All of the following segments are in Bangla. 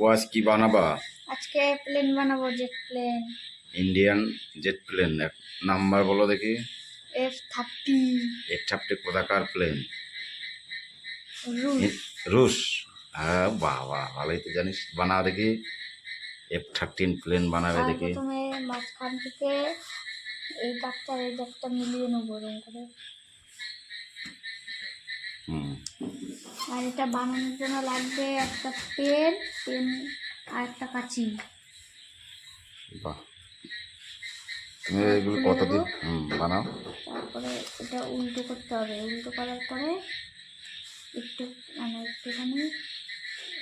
ও আজ কি বানাবা? আজকে প্লেন বানাবো jet plane. Indian jet plane number বলো দেখি। F thirty. এর চারটে কোথাকার প্লেন? রুশ। হ্যাঁ বাবা ভালোই তো জানিস বানা দেখি। এফ থার্টিন প্লেন বানাবে দেখি। প্রথমে মাঝখান থেকে এই দাগটা এই দাগটা মিলিয়ে নেব করে। হুম। আর এটা বানানোর জন্য লাগবে একটা পেন পেন আর একটা কাঁচি। বাহ। তুমি এগুলো কতদিন বানাও। তারপরে এটা উল্টো করতে হবে। উল্টো করার পরে একটু মানে একটুখানি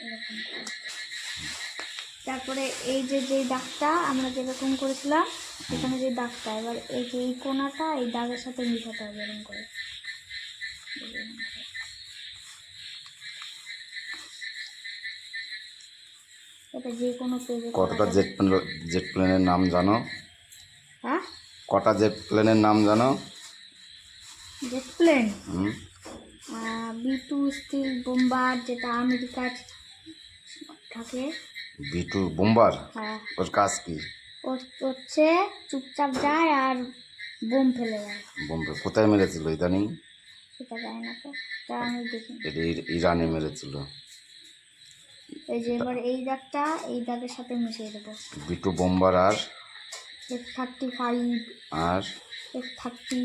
এরকম তারপরে এই যে যে দাগটা আমরা যেরকম করেছিলাম এখানে যে দাগটা এবার এই যে এই কোনাটা এই দাগের সাথে মিশাতে হবে এরকম করে এটা যে কোনো পেজে কতটা জেট প্লেন জেট প্লেনের নাম জানো? হ্যাঁ? কটা জেট প্লেনের নাম জানো? Jet plane B two stealth bomber যেটা আমেরিকার থাকে। বি টু বোম্বার হ্যাঁ। ওর কাজ কি? ও হচ্ছে চুপচাপ যায় আর বোম ফেলে দেয়। বোম্বে কোথায় মেরেছিল ইদানিং? সেটা যায় না তো তা আমি দেখি এটা ইরানে মেরেছিল। এই যে এবার এই দাগটা এই দাগের সাথে মিশিয়ে দেবো। বি বোম্বার আর। এফ থার্টি ফাইভ আর। এফ থার্টি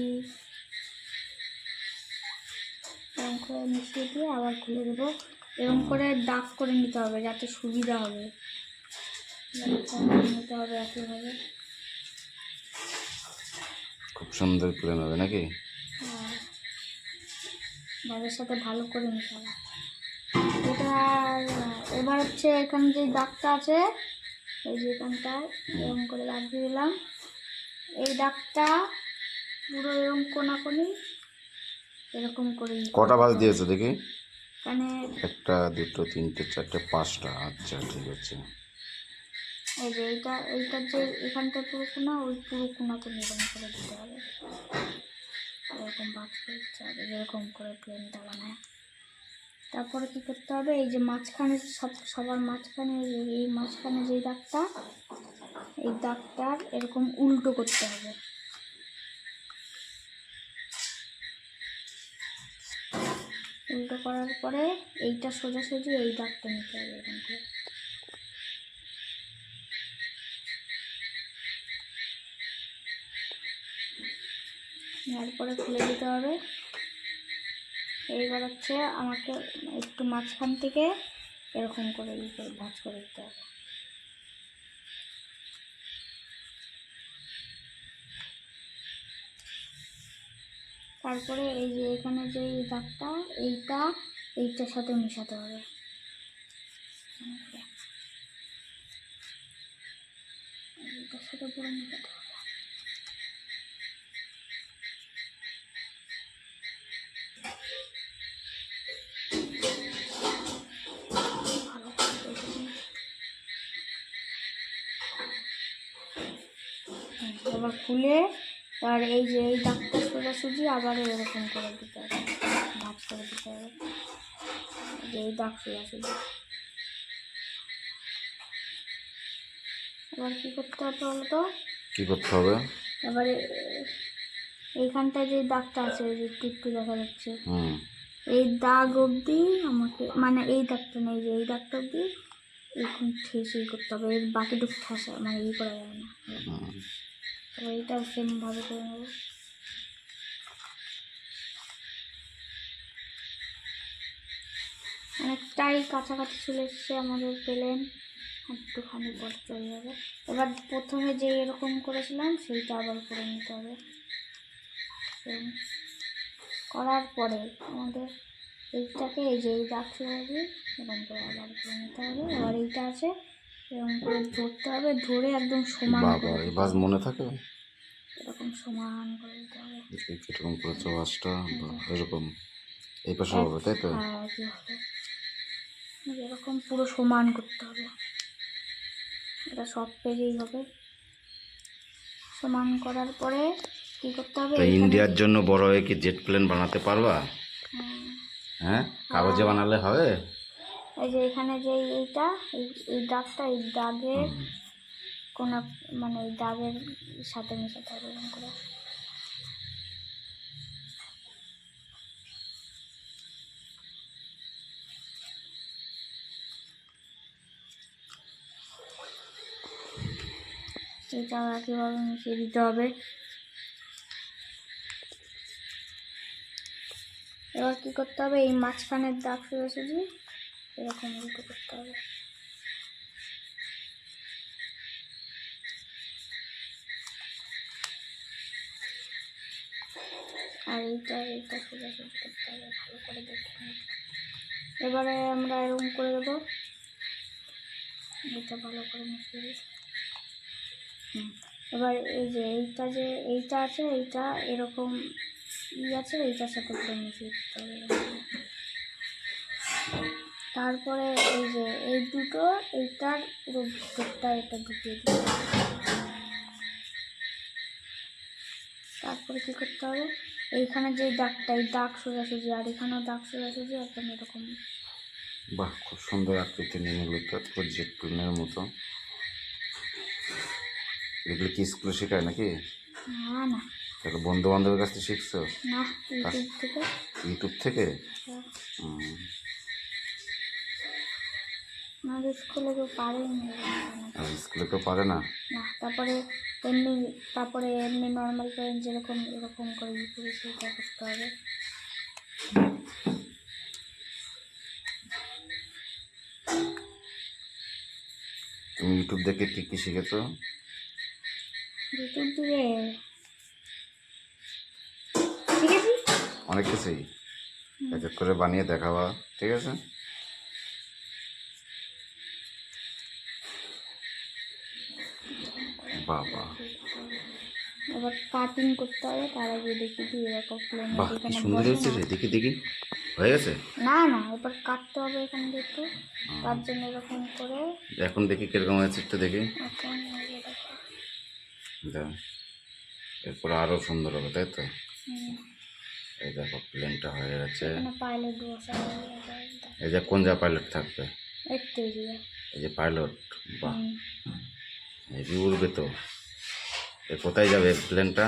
এরকম করে মিশিয়ে দিয়ে আবার খুলে দেবো। এরকম করে দাগ করে নিতে হবে যাতে সুবিধা হবে। নিতে হবে একইভাবে খুব সুন্দর প্লেন হবে নাকি? আর দাগের সাথে ভালো করে মিশাবো। এটা এবার হচ্ছে এখানে যে দাগটা আছে এই যে এখানটায় এরকম করে দাগ দিয়ে দিলাম। এই দাগটা পুরো এরকম কোনাকুনি এরকম করে কটা ভাজ দিয়েছ দেখি? এখানে একটা দুটো তিনটে চারটে পাঁচটা। আচ্ছা ঠিক আছে। এই যে এইটা এইটার যে এখানটা পুরো কোনা ওই পুরো কোনা কোনাকুনি এরকম করে দিতে হবে। এরকম ভাগ করে হবে এরকম করে প্লেনটা বানায়। তারপরে কি করতে হবে? এই যে মাঝখানে সব, সবার মাঝখানে এই- মাঝখানে যে দাগটা, এই দাগটার এরকম উল্টো করতে হবে। উল্টো করার পরে এইটা সোজাসুজি এই দাগটা নিতে হবে এরকম করে। তারপরে খুলে দিতে হবে। এইবার হচ্ছে আমাকে একটু মাঝখান থেকে এরকম করে ভাঁজ করে দিতে হবে। তারপরে এই যে এখানে যে দাগটা, এইটা, এইটার সাথে মিশাতে হবে। এইটার সাথে পুরো মেশাতে এবার খুলে আর এই যে এই দাগটা সোজাসুজি আবার এরকম করে দিতে হবে ভাঁজ করে দিতে হবে। এই যে এই দাগ সোজাসুজি এবার কী করতে হবে বলো তো? কি করতে হবে? এবারে এইখানটায় যে দাগটা আছে এই যে একটু দেখা যাচ্ছে। এই দাগ অবধি আমাকে মানে এই দাগটা নেই যে এই দাগটা অবধি এরকম ঠেসেই করতে হবে এর বাকিটুকু ঠেসা মানে ই করা যাবে না। এইটাও সেমভাবে করে নেব। অনেকটাই কাছাকাছি চলে এসছে আমাদের প্লেন। একটুখানি পরে চলে যাবে। এবার প্রথমে যে এরকম করেছিলাম, সেইটা আবার করে নিতে হবে। করার পরে আমাদের এইটাকে এই যে এই দাগ এরকম করে আবার করে নিতে হবে। এবার এইটা আছে এরকম করে ধরতে হবে ধরে একদম সমান বাবা করে বাস মনে থাকে? এরকম সমান করে দিতে হবে। এই কীরকম করেছ এরকম। এই পাশে হবে তাই তো? হ্যাঁ হবে। এরকম পুরো সমান করতে হবে। এটা সব পেজেই হবে। সমান করার পরে কি করতে হবে? ইন্ডিয়ার জন্য বড় হয়ে কি জেট প্লেন বানাতে পারবা? হ্যাঁ, হ্যাঁ? কাগজে বানালে হবে? এই যে এখানে যে এইটা এই দাগটা এই দাগের। কোনো মানে এই দাগের সাথে মেশাতে হবে এরকম করে। এটাও একইভাবে মিশিয়ে দিতে হবে। এবার কি করতে হবে? এই মাঝখানের দাগ সোজাসুজি এরকম করতে হবে আর এইটা এইটা সোজাসুজি করতে হবে, ভালো করে দেখে। এবারে আমরা এরকম করে দেবো এটা ভালো করে মিশিয়ে দিই হুম। এবার এই যে এইটা যে, এইটা আছে, এইটা এরকম ই আছে, এইটার সাথে পুরো মিশিয়ে দিতে হবে। তারপরে এই যে এই দুটো এইটার পুরো ভিতরটা এটা ঢুকিয়ে দিতে তারপরে কী করতে হবে? এইখানে যে দাগটা এই দাগ সোজাসুজি আর এখানেও দাগ সোজাসুজি একদম এরকম। বাহ খুব সুন্দর আকৃতি তো প্রজেক্ট প্লেনের মতো। এগুলো কি স্কুলে শেখায় নাকি? না না। তাহলে বন্ধু বান্ধবের কাছ থেকে শিখছো? না ইউটিউব থেকে। ইউটিউব থেকে? হ্যাঁ। আমাদের স্কুলে কেউ পারেনি স্কুলে কেউ পারে না? তারপরে এমনি তারপরে এমনি নর্মাল করে যেরকম এরকম করে ই করে সেটা করতে হবে। তুমি ইউটিউব দেখে কি কি শিখেছো? ইউটিউব থেকে শিখেছি। অনেক কিছুই। এক করে বানিয়ে দেখাবা ঠিক আছে? বাবা। এবার কাটিং করতে হবে তার আগে দেখি কি এরকম প্লেন বাহ কি সুন্দর হয়েছে রে দেখি দেখি। হয়ে গেছে? না না এবার কাটতে হবে এখান একটু। তার জন্য এরকম করে। এখন দেখি কীরকম হয়েছে একটু দেখি। এরপরে আরও সুন্দর হবে তাই তো? এই দেখো প্লেনটা হয়ে গেছে। এই যে কোন যা পাইলট থাকবে? একটু এই যে। পাইলট বাহ। হেভি উড়বে তো। এ কোথায় যাবে প্লেনটা?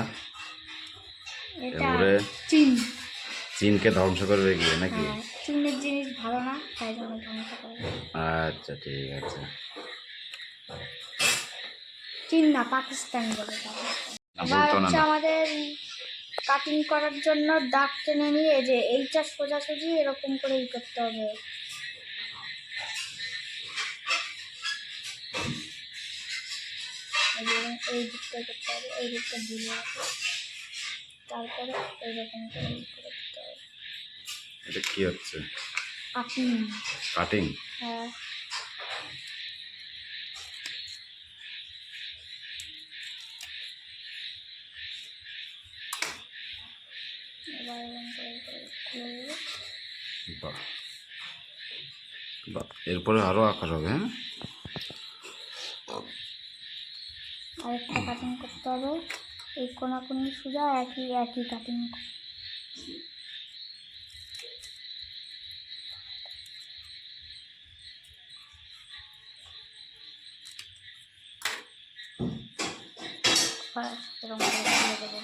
এটা চীন। চীনকে ধ্বংস করবে গিয়ে নাকি? হ্যাঁ চীনের জিনিস ভালো না তাই জন্য ধ্বংস করে আচ্ছা ঠিক আছে। চীন না পাকিস্তান বলে এবার আমাদের কাটিং করার জন্য দাগ টেনে নিয়ে যে এইটা সোজাসুজি এরকম করে ই করতে হবে। এই দিকটা করতে হবে এই দিকটা দিলে হবে তারপরে এইরকম করে করে দিতে হবে। এটা কি হচ্ছে? কাটিং কাটিং হ্যাঁ। বাহ। বাহ। এরপরে আরও আকার হবে হ্যাঁ আরেকটা কাটিং করতে হবে এই কোনাকুনি সোজা একই একই কাটিং। এরকম করে খুলে দেবো।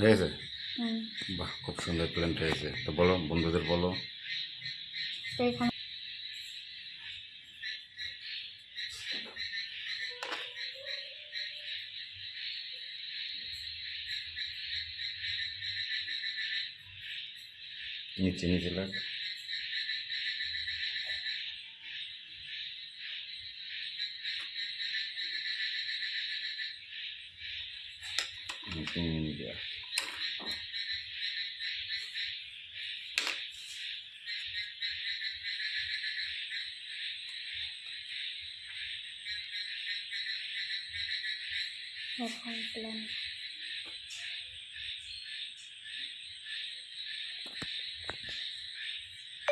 হয়ে বাহ খুব সুন্দর প্লেনটা হয়েছে। তো বলো বন্ধুদের বলো। তো এখানে। নিচে নিচে লাগ এরকম প্ল্যান